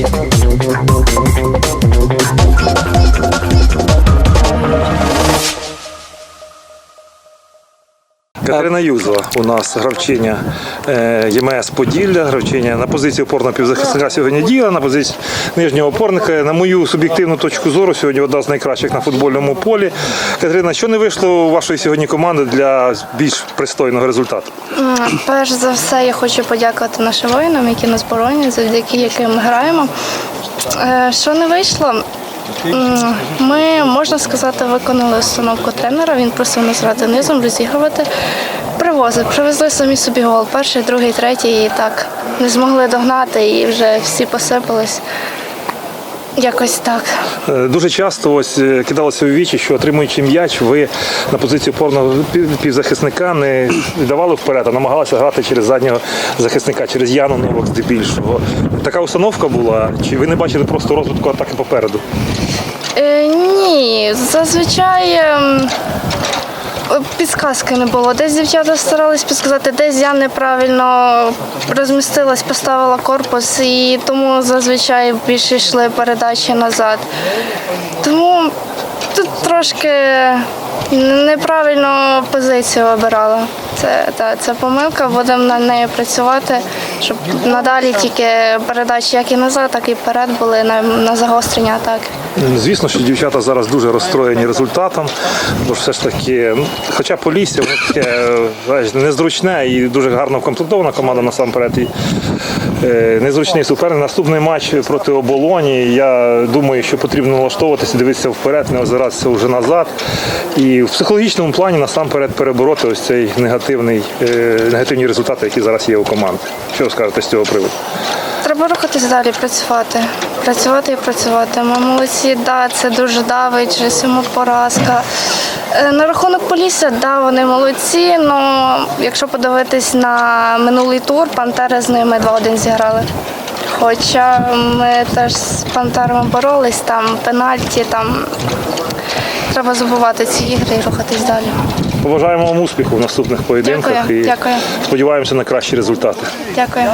Thank you. Катерина Юзова у нас гравчиня е, ЄМС Поділля, гравчиня на позиції опорного півзахисника сьогодні діла, на позиції нижнього опорника. На мою суб'єктивну точку зору, сьогодні одна з найкращих на футбольному полі. Катерина, що не вийшло у вашої сьогодні команди для більш пристойного результату? Перш за все, я хочу подякувати нашим воїнам, які нас боронять, завдяки яким ми граємо. Е, Що не вийшло? Ми, можна сказати, виконали установку тренера. Він просив нас грати низом, розігрувати. Привозив, привезли самі собі гол. Перший, другий, третій, і так не змогли догнати, і вже всі посипались. Якось так. Е, Дуже часто ось е, кидалося у вічі, що отримуючи м'яч, ви на позиції опорного пів- півзахисника не давали вперед, а намагалися грати через заднього захисника, через Яну Новак здебільшого. Така установка була, чи ви не бачили просто розвитку атаки попереду? Е, ні, зазвичай ем, підсказки не було. Десь дівчата старались підсказати, десь я неправильно розмістилась, поставила корпус, і тому зазвичай більше йшли передачі назад. Тому тут трошки неправильно позицію обирала. Це, та, це помилка, будемо над нею працювати, щоб надалі тільки передачі як і назад, так і вперед були на, на загострення атаки. Звісно, що дівчата зараз дуже розстроєні результатом, бо все ж таки, хоча Полісся, таке е, незручне і дуже гарно вкомплектована команда насамперед. І, е, незручний суперник. Наступний матч проти оболоні. Я думаю, що потрібно налаштовуватися, дивитися вперед, не озиратися вже назад. І в психологічному плані насамперед перебороти ось цей негативний, е, негативні результати, які зараз є у команди. Що ви скажете з цього приводу? Треба рухатись далі, працювати. Працювати і працювати. Ми молодці, да, це дуже давить, сьому поразка. Е, На рахунок Полісся, да, вони молодці, але якщо подивитись на минулий тур, Пантери з ними 2-1 зіграли. Хоча ми теж з Пантерами боролись, там пенальті, там треба забувати ці ігри і рухатись далі. Побажаємо вам успіху в наступних поєдинках Дякую, і дякую. сподіваємося на кращі результати. Дякую.